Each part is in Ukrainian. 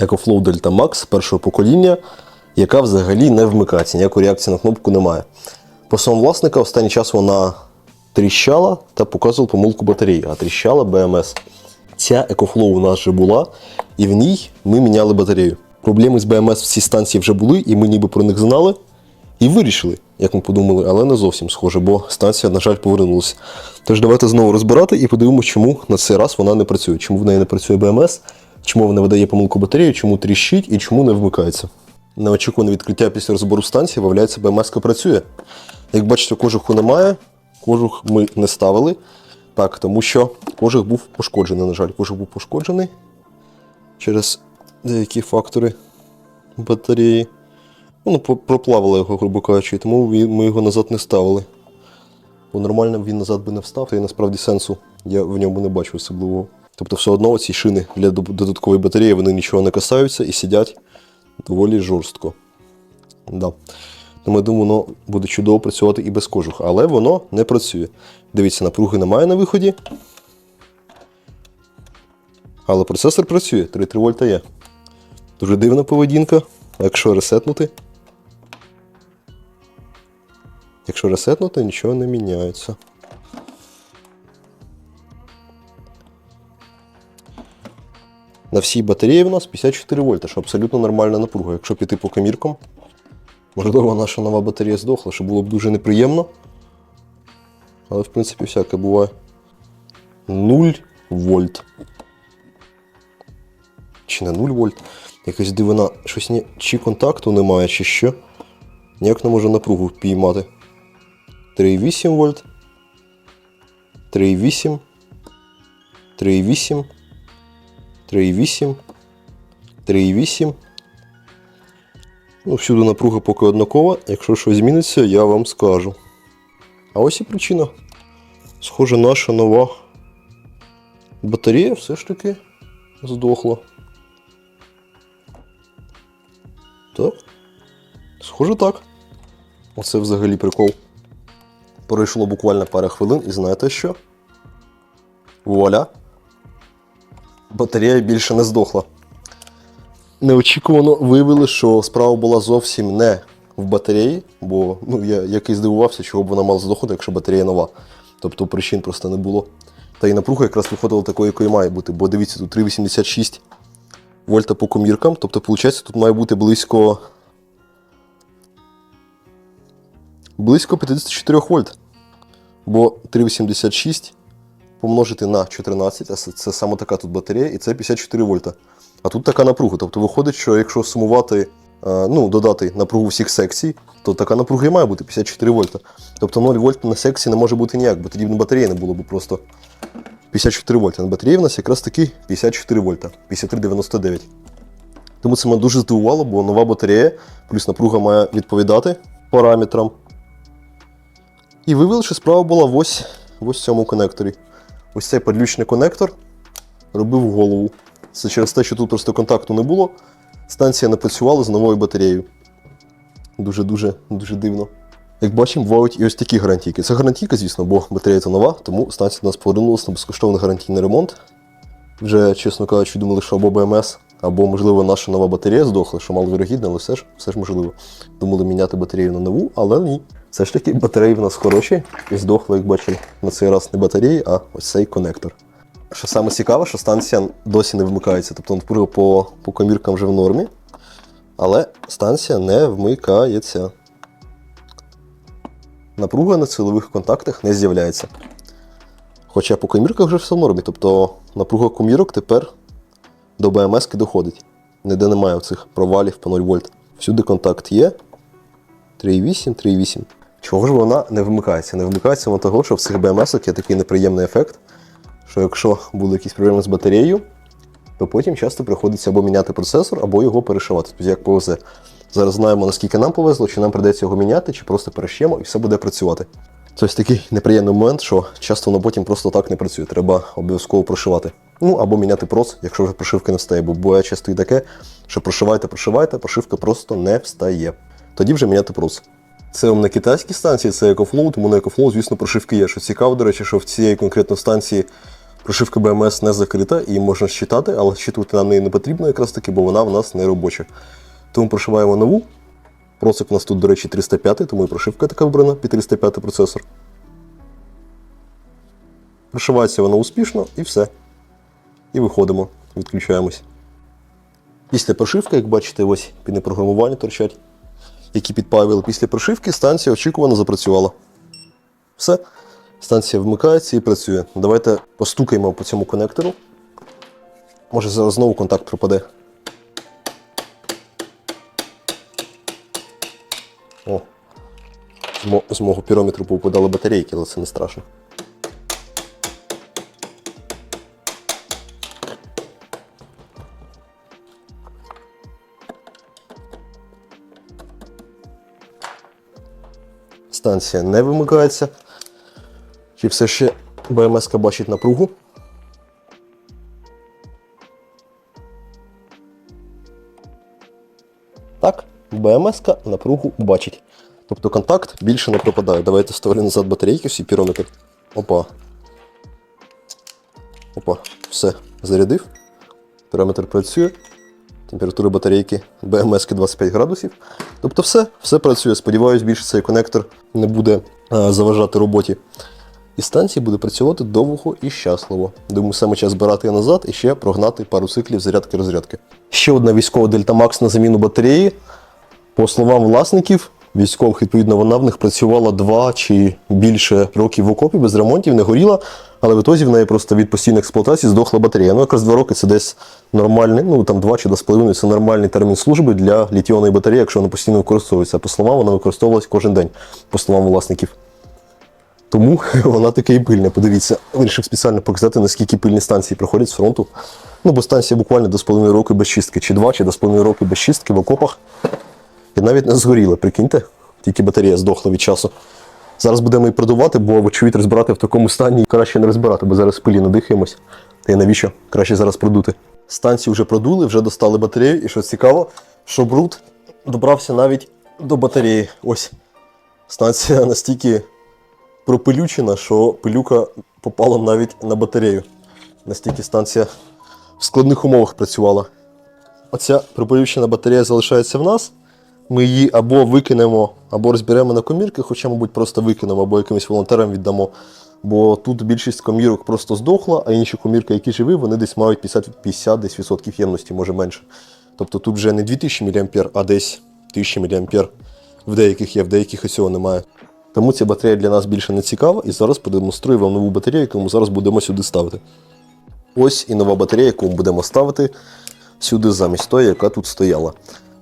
EcoFlow Delta Max першого покоління, яка взагалі не вмикається, ніякої реакції на кнопку немає. По словам власника, останній час вона тріщала та показувала помилку батареї, а тріщала BMS. Ця EcoFlow у нас вже була, і в ній ми міняли батарею. Проблеми з BMS в цій станції вже були, і ми ніби про них знали. І вирішили, як ми подумали, але не зовсім схоже, бо станція, на жаль, повернулася. Тож давайте знову розбирати і подивимося, чому на цей раз вона не працює, чому в неї не працює БМС, чому вона видає помилку батареї, чому тріщить і чому не вмикається. Неочікуване відкриття після розбору станції, виявляється, БМС працює. Як бачите, кожуху немає, кожух ми не ставили. Так, тому що кожух був пошкоджений, на жаль, кожух був пошкоджений через деякі фактори батареї. Ну, проплавили його, грубо кажучи, тому ми його назад не ставили. Бо нормально він назад би не встав, та й насправді сенсу я в ньому не бачу особливого. Тобто, все одно ці шини для додаткової батареї вони нічого не касаються і сидять доволі жорстко. Да. Тому я думаю, воно буде чудово працювати і без кожуха, але воно не працює. Дивіться, напруги немає на виході. Але процесор працює, 3,3 вольта є. Дуже дивна поведінка. Якщо ресетнути. Якщо ресетнути, нічого не міняється. На всій батареї в нас 54 вольта, що абсолютно нормальна напруга. Якщо піти по каміркам, можливо, наша нова батарея здохла, що було б дуже неприємно. Але в принципі всяке буває. 0 вольт. Чи не 0 вольт? Якась дивина, щось ні, чи контакту немає, чи що. Ніяк не можу напругу піймати. 3,8 вольт. 3,8. 3,8. 3,8. 3,8. Ну, всюди напруга поки однакова. Якщо щось зміниться, я вам скажу. А ось і причина. Схоже, наша нова батарея все ж таки здохла. Так. Схоже так. Оце взагалі прикол. Пройшло буквально пара хвилин, і знаєте що? Вуаля. Батарея більше не здохла. Неочікувано виявили, що справа була зовсім не в батареї, бо ну, я який здивувався, чого б вона мала здохнути, якщо батарея нова. Тобто причин просто не було. Та й напруга якраз виходила такою, якою має бути. Бо дивіться, тут 3,86 вольта по коміркам. Тобто, виходить, тут має бути близько. Близько 54 вольт. Бо 3,86 помножити на 14, а це, саме така тут батарея, і це 54 вольта. А тут така напруга. Тобто виходить, що якщо сумувати, е, ну, додати напругу всіх секцій, то така напруга і має бути 54 вольта. Тобто 0 вольт на секції не може бути ніяк, бо тоді батареї не було б просто 54 вольта. На батареї в нас якраз таки 54 вольта, 53,99. Тому це мене дуже здивувало, бо нова батарея, плюс напруга має відповідати параметрам. І виявили, що справа була в ось, в цьому конекторі. Ось цей подлючний конектор робив голову. Це через те, що тут просто контакту не було. Станція не працювала з новою батареєю. Дуже-дуже дуже дивно. Як бачимо, бувають і ось такі гарантійки. Це гарантійка, звісно, бо батарея це нова, тому станція до нас повернулася на безкоштовний гарантійний ремонт. Вже, чесно кажучи, думали, що або БМС, або, можливо, наша нова батарея здохла, що маловірогідно, але все ж, все ж можливо. Думали міняти батарею на нову, але ні. Все ж таки батареї в нас хороші і здохли, як бачимо, на цей раз не батареї, а ось цей конектор. Що саме цікаве, що станція досі не вмикається, тобто по, по коміркам вже в нормі, але станція не вмикається. Напруга на силових контактах не з'являється. Хоча по комірках вже все в нормі, тобто напруга комірок тепер до БМС доходить. Ніде немає цих провалів по 0 вольт. Всюди контакт є. 3,8, 3,8. Чого ж вона не вмикається? Не вмикається вона того, що в цих БМС є такий неприємний ефект, що якщо були якісь проблеми з батареєю, то потім часто приходиться або міняти процесор, або його перешивати. Тобто як повезе. Зараз знаємо, наскільки нам повезло, чи нам придеться його міняти, чи просто перешиємо і все буде працювати. Це ось такий неприємний момент, що часто воно потім просто так не працює. Треба обов'язково прошивати. Ну або міняти прос, якщо вже прошивка не встає. Бо буває часто і таке, що прошивайте, прошивайте, прошивка просто не встає. Тоді вже міняти прос. Це вам не китайські станції, це EcoFlow, тому на EcoFlow, звісно, прошивки є. Що цікаво, до речі, що в цієї конкретно станції Прошивка BMS не закрита, її можна щитати, але щитувати нам неї не потрібно якраз таки, бо вона в нас не робоча. Тому прошиваємо нову. Процик у нас тут, до речі, 305, тому і прошивка така вибрана під 305 процесор. Прошивається вона успішно і все. І виходимо, відключаємось. Після прошивки, як бачите, ось піни програмування торчать, які підпавили. Після прошивки станція очікувано запрацювала. Все. Станція вмикається і працює. Давайте постукаємо по цьому конектору. Може зараз знову контакт пропаде. О. З, мого пірометру попадали батарейки, але це не страшно. Станція не вимикається. Чи все ще БМС бачить напругу? Так, БМС напругу бачить. Тобто контакт більше не пропадає. Давайте ставлю назад батарейки, всі пірометр. Опа. Опа, все, зарядив. Параметр працює. Температура батарейки БМС 25 градусів. Тобто все, все працює. Сподіваюсь, більше цей конектор не буде е, заважати роботі. І станція буде працювати довго і щасливо. Думаю, саме час збирати назад і ще прогнати пару циклів зарядки-розрядки. Ще одна військова Дельта Макс на заміну батареї. По словам власників, військових, відповідно, вона в них працювала два чи більше років в окопі без ремонтів, не горіла, але в ітозі в неї просто від постійної експлуатації здохла батарея. Ну, якраз два роки це десь нормальний, ну там два чи два з половиною це нормальний термін служби для літіонної батареї, якщо вона постійно використовується. По словам, вона використовувалась кожен день, по словам власників. Тому вона таке і пильна. Подивіться, вирішив спеціально показати, наскільки пильні станції проходять з фронту. Ну, бо станція буквально до з половиною роки без чистки, чи два, чи до з половиною роки без чистки в окопах. І навіть не згоріла, прикиньте, тільки батарея здохла від часу. Зараз будемо її продувати, бо вочевидь розбирати в такому стані краще не розбирати, бо зараз пилі надихаємось. Та й навіщо? Краще зараз продути. Станцію вже продули, вже достали батарею, і що цікаво, що бруд добрався навіть до батареї. Ось. Станція настільки пропилючена, що пилюка попала навіть на батарею. Настільки станція в складних умовах працювала. Оця пропилючена батарея залишається в нас. Ми її або викинемо, або розберемо на комірки, хоча, мабуть, просто викинемо, або якимось волонтерам віддамо. Бо тут більшість комірок просто здохла, а інші комірки, які живі, вони десь мають 50, 50 десь відсотків ємності, може менше. Тобто тут вже не 2000 мА, а десь 1000 мА. В деяких є, в деяких і цього немає. Тому ця батарея для нас більше не цікава, і зараз продемонструю вам нову батарею, яку ми зараз будемо сюди ставити. Ось і нова батарея, яку ми будемо ставити сюди замість тої, яка тут стояла.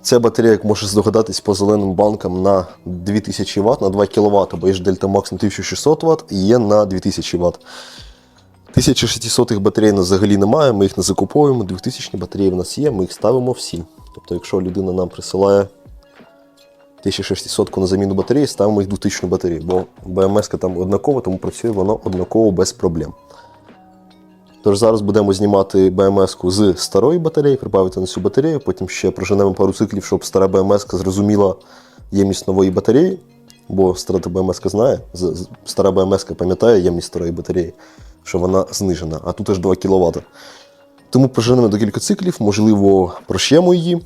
Ця батарея, як можеш здогадатись, по зеленим банкам на 2000 Вт, на 2 кВт, бо є ж Delta Max на 1600 Вт і є на 2000 Вт. 1600 батарей нас взагалі немає, ми їх не закуповуємо, 2000 батареї в нас є, ми їх ставимо всі. Тобто, якщо людина нам присилає 1600 на заміну батареї, ставимо їх 2000 батареї, бо БМС там однакова, тому працює воно однаково без проблем. Тож зараз будемо знімати БМС-ку з старої батареї, прибавити на цю батарею, потім ще проженемо пару циклів, щоб стара БМС зрозуміла ємність нової батареї, бо стара БМС знає, стара БМС пам'ятає ємність старої батареї, що вона знижена, а тут аж 2 кВт. Тому проженемо декілька циклів, можливо, прошємо її,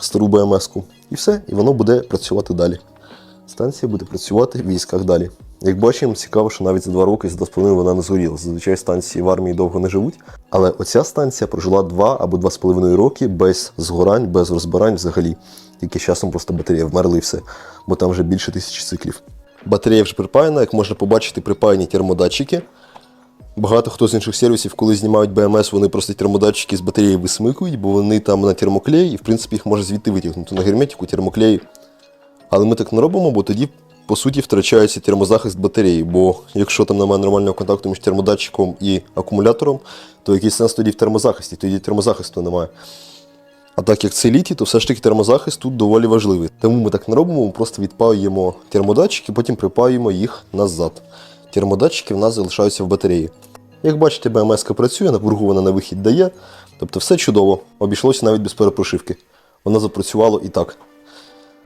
стару БМС-ку, і все, і воно буде працювати далі. Станція буде працювати в військах далі. Як бачимо, цікаво, що навіть за два роки, з половиною вона не згоріла. Зазвичай станції в армії довго не живуть. Але оця станція прожила два або два з половиною роки без згорань, без розбирань взагалі. Тільки часом просто батарея вмерла і все, бо там вже більше тисячі циклів. Батарея вже припаяна, як можна побачити, припаяні термодатчики. Багато хто з інших сервісів, коли знімають BMS, вони просто термодатчики з батареї висмикують, бо вони там на термоклеї, і в принципі їх може звідти витягнути на герметику, термоклеї. Але ми так не робимо, бо тоді, по суті, втрачається термозахист батареї. Бо якщо там немає нормального контакту між термодатчиком і акумулятором, то який сенс тоді в термозахисті? Тоді термозахисту немає. А так як це літій, то все ж таки термозахист тут доволі важливий. Тому ми так не робимо, ми просто відпаюємо термодатчики, потім припаюємо їх назад. Термодатчики в нас залишаються в батареї. Як бачите, БМС працює, напругу вона на вихід дає. Тобто все чудово, обійшлося навіть без перепрошивки. Воно запрацювало і так.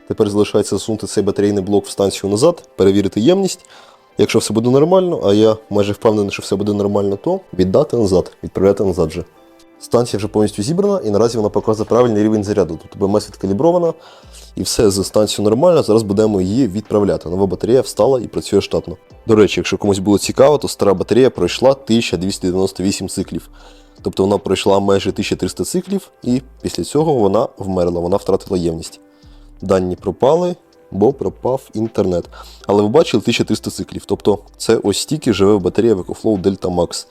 Тепер залишається засунути цей батарейний блок в станцію назад, перевірити ємність. Якщо все буде нормально, а я майже впевнений, що все буде нормально, то віддати назад, відправляти назад же. Станція вже повністю зібрана і наразі вона показує правильний рівень заряду. Тобто БМС відкалібрована і все з станцією нормально. Зараз будемо її відправляти. Нова батарея встала і працює штатно. До речі, якщо комусь було цікаво, то стара батарея пройшла 1298 циклів. Тобто вона пройшла майже 1300 циклів, і після цього вона вмерла, вона втратила ємність. Дані пропали, бо пропав інтернет. Але ви бачили 1300 циклів. Тобто це ось стільки живе батарея в EcoFlow Delta Max.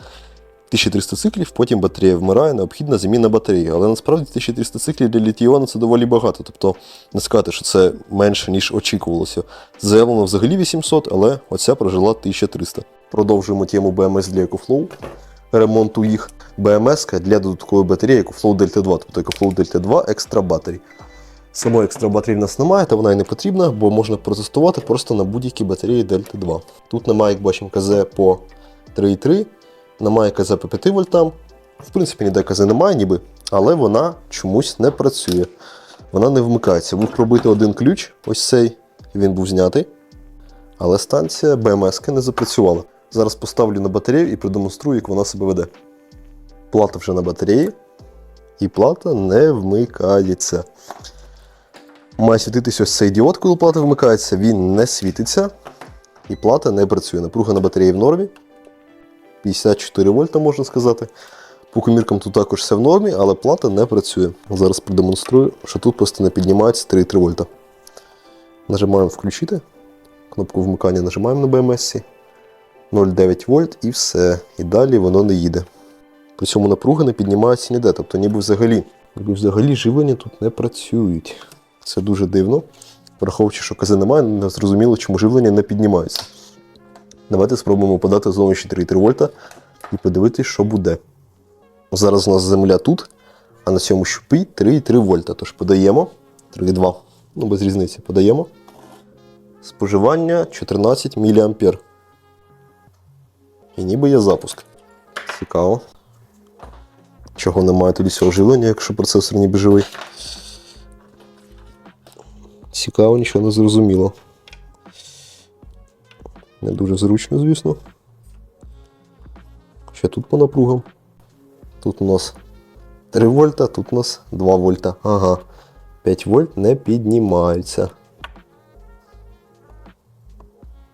1300 циклів, потім батарея вмирає, необхідна заміна батареї. Але насправді 1300 циклів для літіона це доволі багато. Тобто не сказати, що це менше, ніж очікувалося. Заявлено взагалі 800, але оця прожила 1300. Продовжуємо тему BMS для EcoFlow. Ремонту їх. BMS для додаткової батареї EcoFlow Delta 2, тобто EcoFlow Delta 2 Extra Battery. Самої екстра батареї в нас немає, та вона і не потрібна, бо можна протестувати просто на будь-якій батареї Delta 2. Тут немає, як бачимо, КЗ по 3,3, немає КЗ по 5 вольтам. В принципі, ніде КЗ немає, ніби, але вона чомусь не працює. Вона не вмикається. Був пробити один ключ, ось цей, він був знятий. Але станція БМС не запрацювала. Зараз поставлю на батарею і продемонструю, як вона себе веде. Плата вже на батареї, і плата не вмикається. Має світитися ось цей діод, коли плата вмикається, він не світиться і плата не працює. Напруга на батареї в нормі. 54 вольта, можна сказати. По коміркам тут також все в нормі, але плата не працює. Зараз продемонструю, що тут просто не піднімається 3,3 вольта. Нажимаємо включити. Кнопку вмикання нажимаємо на BMS. 0,9 вольт і все. І далі воно не їде. При цьому напруга не піднімається ніде. Тобто ніби взагалі, ніби взагалі живлення тут не працюють. Це дуже дивно. Враховуючи, що КЗ немає, не зрозуміло, чому живлення не піднімається. Давайте спробуємо подати ще 3,3 вольта і подивитися, що буде. Зараз у нас земля тут, а на цьому щупі 3,3 вольта. Тож подаємо 3,2. Ну, без різниці подаємо. Споживання 14 мА. І ніби є запуск. Цікаво. Чого немає тоді цього живлення, якщо процесор ніби живий. Цікаво, нічого не зрозуміло. Не дуже зручно, звісно. Ще тут по напругам. Тут у нас 3 вольта, тут у нас 2 вольта. Ага. 5 вольт не піднімаються.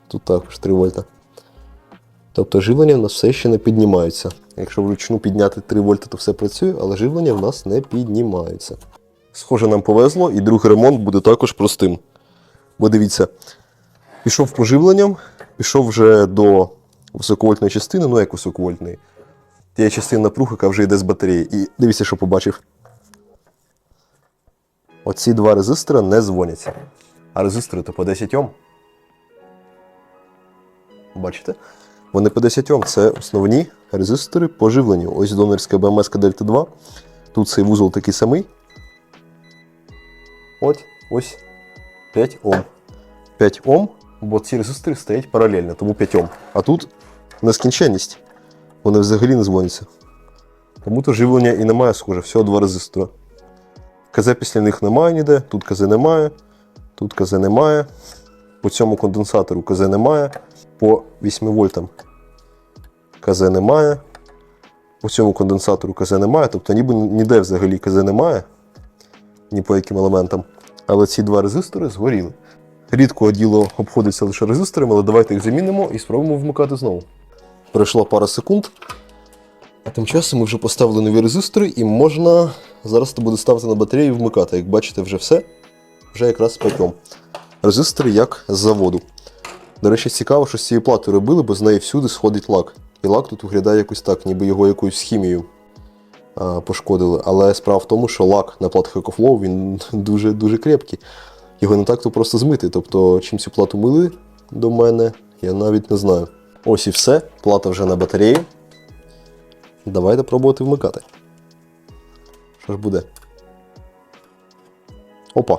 Тут також 3 вольта. Тобто живлення в нас все ще не піднімається. Якщо вручну підняти 3 вольта, то все працює, але живлення в нас не піднімається. Схоже, нам повезло, і другий ремонт буде також простим. Бо дивіться, пішов по живленням, пішов вже до високовольтної частини, ну як високовольтної. Тієї частини напруги, яка вже йде з батареї. І дивіться, що побачив. Оці два резистора не дзвоняться. А резистори то по 10 Ом. Бачите? Вони по 10 Ом. Це основні резистори по живленню. Ось донорська БМС Дельта 2. Тут цей вузол такий самий. От, ось 5 Ом. 5 Ом, бо ці резистори стоять паралельно, тому 5 Ом. А тут нескінченність. Вони взагалі не дзвоняться. Тому то живлення і немає схоже, всього два резистора. КЗ після них немає ніде, тут КЗ немає, тут КЗ немає. По цьому конденсатору КЗ немає. По 8 вольтам КЗ немає. По цьому конденсатору КЗ немає, тобто ніби ніде взагалі КЗ немає, ні по яким елементам. Але ці два резистори згоріли. Рідко діло обходиться лише резисторами, але давайте їх замінимо і спробуємо вмикати знову. Пройшла пара секунд. А тим часом ми вже поставили нові резистори і можна зараз це буде ставити на батарею і вмикати. Як бачите, вже все. Вже якраз 5 Резистори як з заводу. До речі, цікаво, що з цією платою робили, бо з неї всюди сходить лак. І лак тут виглядає якось так, ніби його якоюсь хімією пошкодили. Але справа в тому, що лак на платах EcoFlow він дуже дуже крепкий. Його не так то просто змити. Тобто, чим цю плату мили до мене, я навіть не знаю. Ось і все. Плата вже на батареї. Давайте пробувати вмикати. Що ж буде? Опа.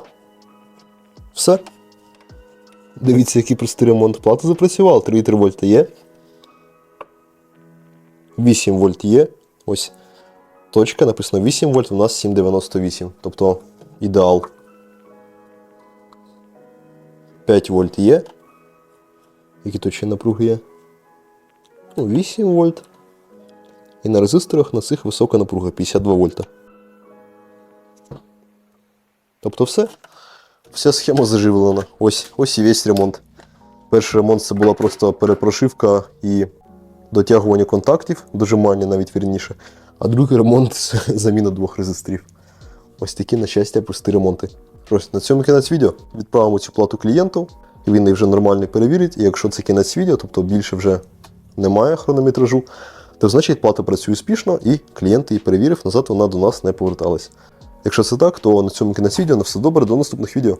Все. Дивіться, який простий ремонт. Плата запрацювала. 3,3 вольта є. 8 вольт є. Ось. Точка, написано 8 вольт, у нас 7,98. Тобто ідеал. 5 вольт є. Які ще напруги є? Ну, 8 вольт. І на резисторах на цих висока напруга 52 вольта. Тобто все. Вся схема заживлена. Ось, ось і весь ремонт. Перший ремонт це була просто перепрошивка і дотягування контактів, дожимання навіть вірніше. А другий ремонт заміна двох резисторів. Ось такі, на щастя, прості ремонти. Ось на цьому кінець відео. Відправимо цю плату клієнту, і він її вже нормально перевірить. І якщо це кінець відео, тобто більше вже немає хронометражу, то значить плата працює успішно і клієнт її перевірив, назад вона до нас не поверталась. Якщо це так, то на цьому кінець відео на все добре, до наступних відео.